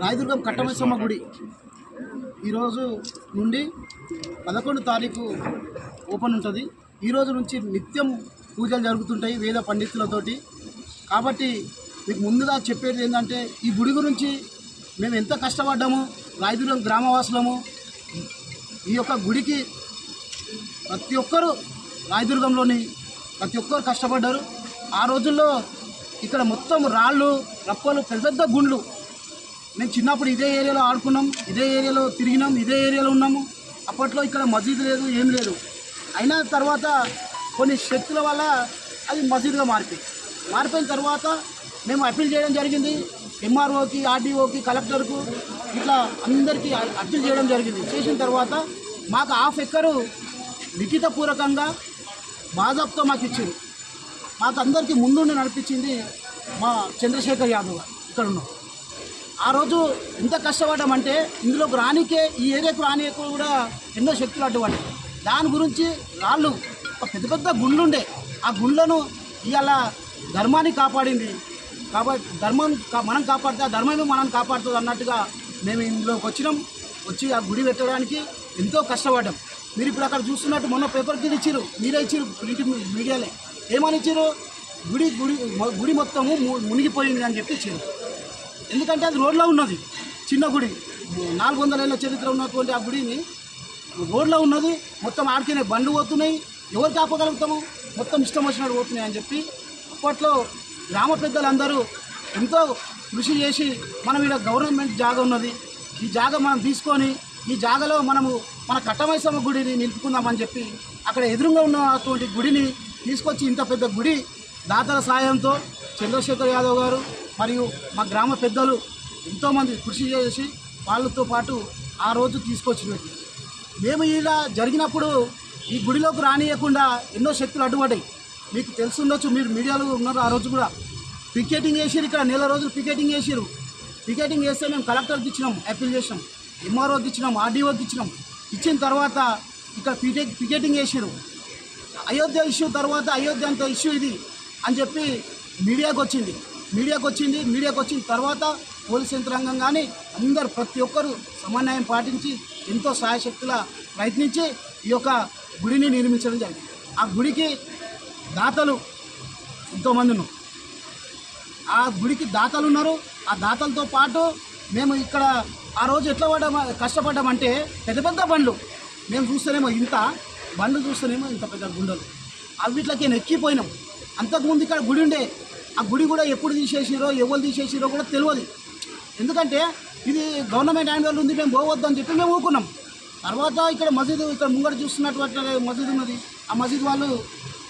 రాయదుర్గం కట్టమైసమ్మ గుడి. ఈరోజు నుండి పదకొండు తారీఖు ఓపెన్ ఉంటుంది. ఈ రోజు నుంచి నిత్యం పూజలు జరుగుతుంటాయి వేద పండితులతోటి. కాబట్టి మీకు ముందుగా చెప్పేది ఏంటంటే ఈ గుడి గురించి మేము ఎంత కష్టపడ్డాము రాయదుర్గం గ్రామవాసులము. ఈ యొక్క గుడికి ప్రతి ఒక్కరూ రాయదుర్గంలోని ప్రతి ఒక్కరు కష్టపడ్డారు. ఆ రోజుల్లో ఇక్కడ మొత్తం రాళ్ళు రప్పలు పెద్ద పెద్ద గుండ్లు మేము చిన్నప్పుడు ఇదే ఏరియాలో ఆడుకున్నాం ఇదే ఏరియాలో తిరిగినాం ఇదే ఏరియాలో ఉన్నాము. అప్పట్లో ఇక్కడ మసీదు లేదు ఏం లేదు. అయినా తర్వాత కొన్ని శక్తుల వల్ల అది మసీదుగా మారిపోయి మారిపోయిన తర్వాత మేము అప్పీల్ చేయడం జరిగింది. ఎంఆర్ఓకి ఆర్డీఓకి కలెక్టర్కు ఇట్లా అందరికీ అప్పీల్ చేయడం జరిగింది. చేసిన తర్వాత మాకు హాఫ్ ఎక్కరు లిఖితపూర్వకంగా బాజాబ్తో మాకు ఇచ్చింది. మాకు అందరికీ ముందుండి నడిపించింది మా చంద్రశేఖర్ యాదవ్ ఇక్కడ ఉన్నాం ఆ రోజు ఎంత కష్టపడ్డామంటే ఇందులోకి రానికే ఈ ఏరియాకు రానికే కూడా ఎన్నో శక్తులు అటువంటి దాని గురించి రాళ్ళు ఒక పెద్ద పెద్ద గుండ్లుండే ఆ గుండ్లను ఇవాళ ధర్మాన్ని కాపాడింది. కాబట్టి ధర్మం కా- మనం కాపాడితే ఆ ధర్మమే మనం కాపాడుతుంది అన్నట్టుగా మేము ఇందులోకి వచ్చినాం. వచ్చి ఆ గుడి పెట్టడానికి ఎంతో కష్టపడ్డాం. మీరు ఇప్పుడు అక్కడ చూస్తున్నట్టు మొన్న పేపర్ కింద ఇచ్చారు మీరే ఇచ్చారు ప్రింట్ మీడియాలే. ఏమని ఇచ్చారు గుడి గుడి గుడి మొత్తము ము- మునిగిపోయింది అని చెప్పి ఇచ్చారు ఎందుకంటే అది రోడ్లో ఉన్నది. చిన్న గుడి. నాలుగు వందల ఏళ్ళ చరిత్ర ఉన్నటువంటి ఆ గుడిని రోడ్లో ఉన్నది. మొత్తం ఆడికినే బండ్లు పోతున్నాయి. ఎవరు కాపగలుగుతాము మొత్తం ఇష్టం వచ్చినట్టు పోతున్నాయి అని చెప్పి అప్పట్లో గ్రామ పెద్దలందరూ ఎంతో కృషి చేసి మనం ఇక్కడ గవర్నమెంట్ జాగా ఉన్నది. ఈ జాగా మనం తీసుకొని ఈ జాగాలో మనము మన కట్టమైసమ్మ గుడిని నిలుపుకుందామని చెప్పి అక్కడ ఎదురుగా ఉన్నటువంటి గుడిని తీసుకొచ్చి ఇంత పెద్ద గుడి దాతల సాయంతో చంద్రశేఖర్ యాదవ్ గారు మరియు మా గ్రామ పెద్దలు ఎంతోమంది కృషి చేసి వాళ్ళతో పాటు ఆ రోజు తీసుకొచ్చినట్టు మేము ఇలా జరిగినప్పుడు ఈ గుడిలోకి రానియకుండా ఎన్నో శక్తులు అడ్డుపడ్డాయి. మీకు తెలుసుండొచ్చు మీరు మీడియాలో ఉన్నారు ఆ రోజు కూడా. పికెటింగ్ వేసిరు ఇక్కడ నెల రోజులు పికెటింగ్ వేసిరు పికెటింగ్ వేస్తే మేము కలెక్టర్కి ఇచ్చినాం అప్పీల్ చేసినాం ఎంఆర్ఓకి ఇచ్చినాం ఆర్డీఓకి ఇచ్చినాం. ఇచ్చిన తర్వాత ఇక్కడ పికె పికెటింగ్ వేసిరు అయోధ్య ఇష్యూ తర్వాత అయోధ్య అంత ఇష్యూ ఇది. అని చెప్పి మీడియాకు వచ్చింది. మీడియాకు వచ్చింది. మీడియాకు వచ్చిన తర్వాత పోలీస్ యంత్రాంగం కానీ అందరు ప్రతి ఒక్కరు సమన్వయం పాటించి ఎంతో సహాయశక్తుల ప్రయత్నించి ఈ యొక్క గుడిని నిర్మించడం జరిగింది. ఆ గుడికి దాతలు ఎంతోమంది ఉన్నారు ఆ గుడికి దాతలు ఉన్నారు. ఆ దాతలతో పాటు మేము ఇక్కడ ఆ రోజు ఎట్లా పడ్డామా కష్టపడ్డామంటే పెద్ద పెద్ద బండ్లు. మేము చూస్తేనేమో ఇంత బండ్లు చూస్తేనేమో ఇంత పెద్ద గుండెలు. అవిట్లకి ఎక్కిపోయినాం. అంతకుముందు ఇక్కడ గుడి ఉండే. ఆ గుడి కూడా ఎప్పుడు తీసేసిరో ఎవరు తీసేసిరో కూడా తెలియదు ఎందుకంటే ఇది గవర్నమెంట్ హ్యాండ్ ఉంది మేము పోవద్దని అని చెప్పి మేము ఊరుకున్నాం. తర్వాత ఇక్కడ మసీదు ఇక్కడ ముంగట చూస్తున్నటువంటి మసీదు ఉన్నది. ఆ మసీదు వాళ్ళు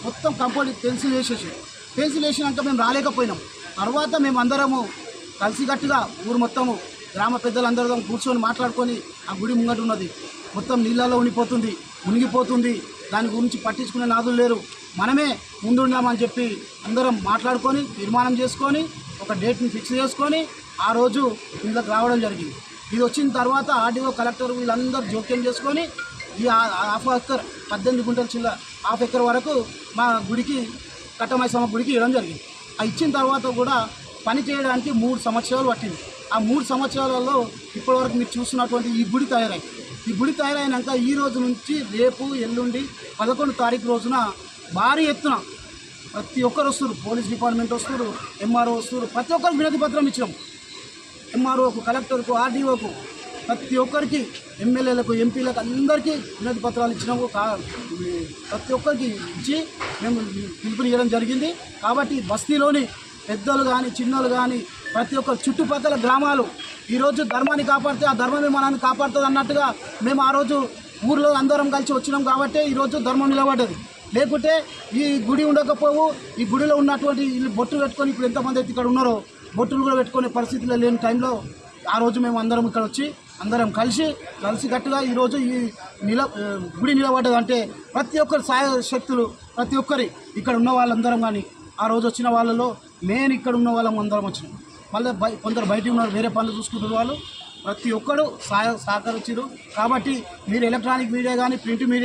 మొత్తం కంపౌండ్ పెన్సిల్ వేసేసి పెన్సిల్ వేసినాక మేము రాలేకపోయినాం. తర్వాత మేము అందరము కలిసికట్టుగా ఊరు మొత్తము గ్రామ పెద్దలందరూ కూర్చొని మాట్లాడుకొని ఆ గుడి ముంగట ఉన్నది. మొత్తం నీళ్ళలో ఉండిపోతుంది మునిగిపోతుంది. దాని గురించి పట్టించుకునే నాదులు లేరు. మనమే ముందుండామని చెప్పి అందరం మాట్లాడుకొని తీర్మానం చేసుకొని ఒక డేట్ని ఫిక్స్ చేసుకొని ఆ రోజు ఇందులోకి రావడం జరిగింది. ఇది వచ్చిన తర్వాత ఆర్డీఓ కలెక్టర్ వీళ్ళందరూ జోక్యం చేసుకొని ఈ హాఫ్ ఎక్కర్ పద్దెనిమిది గుంటల చిల్ల హాఫ్ ఎక్కర్ వరకు మా గుడికి కట్టమైసమ్మ గుడికి ఇవ్వడం జరిగింది. ఆ ఇచ్చిన తర్వాత కూడా పని చేయడానికి మూడు సంవత్సరాలు పట్టింది. ఆ మూడు సంవత్సరాలలో ఇప్పటివరకు మీరు చూస్తున్నటువంటి ఈ గుడి తయారై ఈ గుడి తయారైనాక ఈ రోజు నుంచి రేపు ఎల్లుండి పదకొండు తారీఖు రోజున భారీ ఎత్తున ప్రతి ఒక్కరు వస్తారు పోలీస్ డిపార్ట్మెంట్ వస్తారు ఎంఆర్ఓ వస్తారు ప్రతి ఒక్కరికి వినతి పత్రం ఇచ్చినాం. ఎంఆర్ఓకు కలెక్టర్కు ఆర్డీఓకు ప్రతి ఒక్కరికి ఎమ్మెల్యేలకు ఎంపీలకు అందరికీ వినతి పత్రాలు ఇచ్చినాము. కా ప్రతి ఒక్కరికి ఇచ్చి మేము పిలుపునియడం జరిగింది. కాబట్టి బస్తీలోని పెద్దలు కానీ చిన్నలు కానీ ప్రతి ఒక్క చుట్టుపక్కల గ్రామాలు ఈరోజు ధర్మాన్ని కాపాడితే ఆ ధర్మమే మనల్ని కాపాడుతుంది అన్నట్టుగా మేము ఆ రోజు ఊర్లో అందరం కలిసి వచ్చినాం కాబట్టి ఈరోజు ధర్మం నిలబడ్డది. లేకుంటే ఈ గుడి ఉండకపోవు ఈ గుడిలో ఉన్నటువంటి బొట్టు పెట్టుకొని ఇప్పుడు ఎంతమంది అయితే ఇక్కడ ఉన్నారో బొట్టులు కూడా పెట్టుకునే పరిస్థితిలో లేని టైంలో ఆ రోజు మేము అందరం ఇక్కడ వచ్చి అందరం కలిసి కలిసి గట్టుగా ఈరోజు ఈ నిల గుడి నిలబడ్డదంటే ప్రతి ఒక్కరి సాయ శక్తులు ప్రతి ఒక్కరి ఇక్కడ ఉన్న వాళ్ళందరం కానీ ఆ రోజు వచ్చిన వాళ్ళలో నేను ఇక్కడ ఉన్న వాళ్ళం అందరం వచ్చినాం. మళ్ళీ బయ కొందరు బయట ఉన్నారు వేరే పనులు చూసుకుంటున్న వాళ్ళు ప్రతి ఒక్కరు సహాయ సహకరించారు కాబట్టి మీరు ఎలక్ట్రానిక్ మీడియా కానీ ప్రింట్ మీడియా